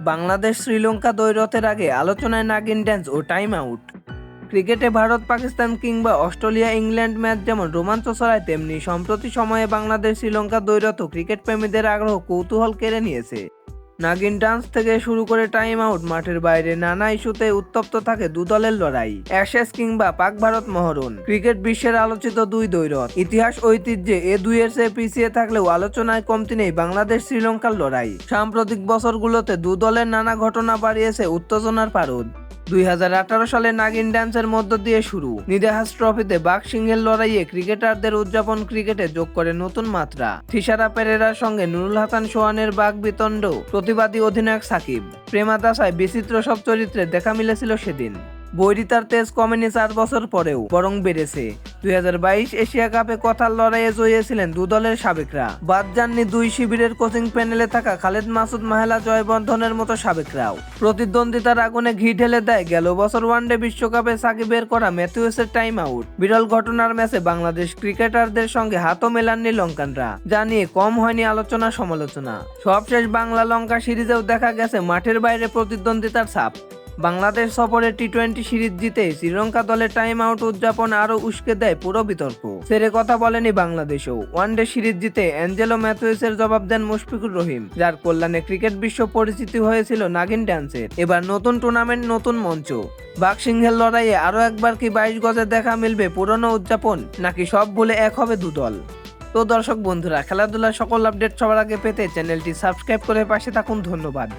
বাংলাদেশ শ্রীলঙ্কা দ্বৈরথের আগে আলোচনায় নাগিন ড্যান্স ও টাইম আউট। ক্রিকেটে ভারত, পাকিস্তান কিংবা অস্ট্রেলিয়া, ইংল্যান্ড ম্যাচ যেমন রোমাঞ্চ ছড়ায়, তেমনি সম্প্রতি সময়ে বাংলাদেশ, শ্রীলঙ্কা দ্বৈরথ ক্রিকেট প্রেমীদের আগ্রহ কৌতূহল কেড়ে নিয়েছে। নাগিন ডান্স থেকে শুরু করে টাইম আউট, মাঠের বাইরে নানা ইস্যুতে উত্তপ্ত থাকে দু দলের লড়াই। অ্যাশেস কিংবা পাক ভারত মহরণ। ক্রিকেট বিশ্বের আলোচিত দুই দৈরথ ইতিহাস ঐতিহ্যে এ দুইয়ের চেয়ে পিছিয়ে থাকলেও আলোচনায় কমতি নেই বাংলাদেশ শ্রীলঙ্কার লড়াই। সাম্প্রতিক বছরগুলোতে দু দলের নানা ঘটনা বাড়িয়েছে উত্তেজনার পারদ। দুই হাজার আঠারো সালে নাগিন ড্যান্সের মধ্য দিয়ে শুরু। নিদেহাস ট্রফিতে বাঘ সিংহের লড়াইয়ে ক্রিকেটারদের উদযাপন ক্রিকেটে যোগ করে নতুন মাত্রা। থিসারা পেরেরার সঙ্গে নুরুল হাসান সোহানের বাঘ বিতণ্ড প্রতিবাদী অধিনায়ক সাকিব। প্রেমাদাসায় বিচিত্র সব চরিত্রে দেখা মিলেছিল সেদিন। বৈরিতার তেজ কমেনি চার বছর পরেও, বরং বেড়েছে। দুই হাজার বাইশ এশিয়া কাপে কথার লড়াইয়ে জয়িয়েছিলেন দু দলের সাবেকরা। বাদ যাননি দুই শিবিরের কোচিং প্যানেলে থাকা খালেদ মাসুদ মাহেলা জয়বন্ধনের মতো সাবেকরাও। প্রতিদ্বন্দ্বিতার আগুনে ঘি ঢেলে দেয় গেল বছর ওয়ানডে বিশ্বকাপে সাকিবের করা ম্যাথিউসের টাইম আউট বিরল ঘটনার ম্যাচে বাংলাদেশ ক্রিকেটারদের সঙ্গে হাতও মেলাননি লঙ্কানরা, যা নিয়ে কম হয়নি আলোচনা সমালোচনা। সবশেষ বাংলা লঙ্কা সিরিজেও দেখা গেছে মাঠের বাইরে প্রতিদ্বন্দ্বিতার ছাপ। বাংলাদেশ সফরে টি টোয়েন্টি সিরিজ জিতে শ্রীলঙ্কা দলের টাইম আউট উদযাপন আরও উস্কে দেয় পুরো বিতর্ক। সেরে কথা বলেনি বাংলাদেশও। ওয়ানডে সিরিজ জিতে অ্যাঞ্জেলো ম্যাথুয়েসের জবাব দেন মুশফিকুর রহিম, যার কল্যাণে ক্রিকেট বিশ্ব পরিচিতি হয়েছিল নাগিন ড্যান্সের। এবার নতুন টুর্নামেন্ট, নতুন মঞ্চ। বাঘ সিংহের লড়াইয়ে আরও একবার কি বাইশ গজে দেখা মিলবে পুরনো উদযাপন, নাকি সব ভুলে এক হবে দুদল তো দর্শক বন্ধুরা, খেলাধুলার সকল আপডেট সবার আগে পেতে চ্যানেলটি সাবস্ক্রাইব করে পাশে থাকুন। ধন্যবাদ।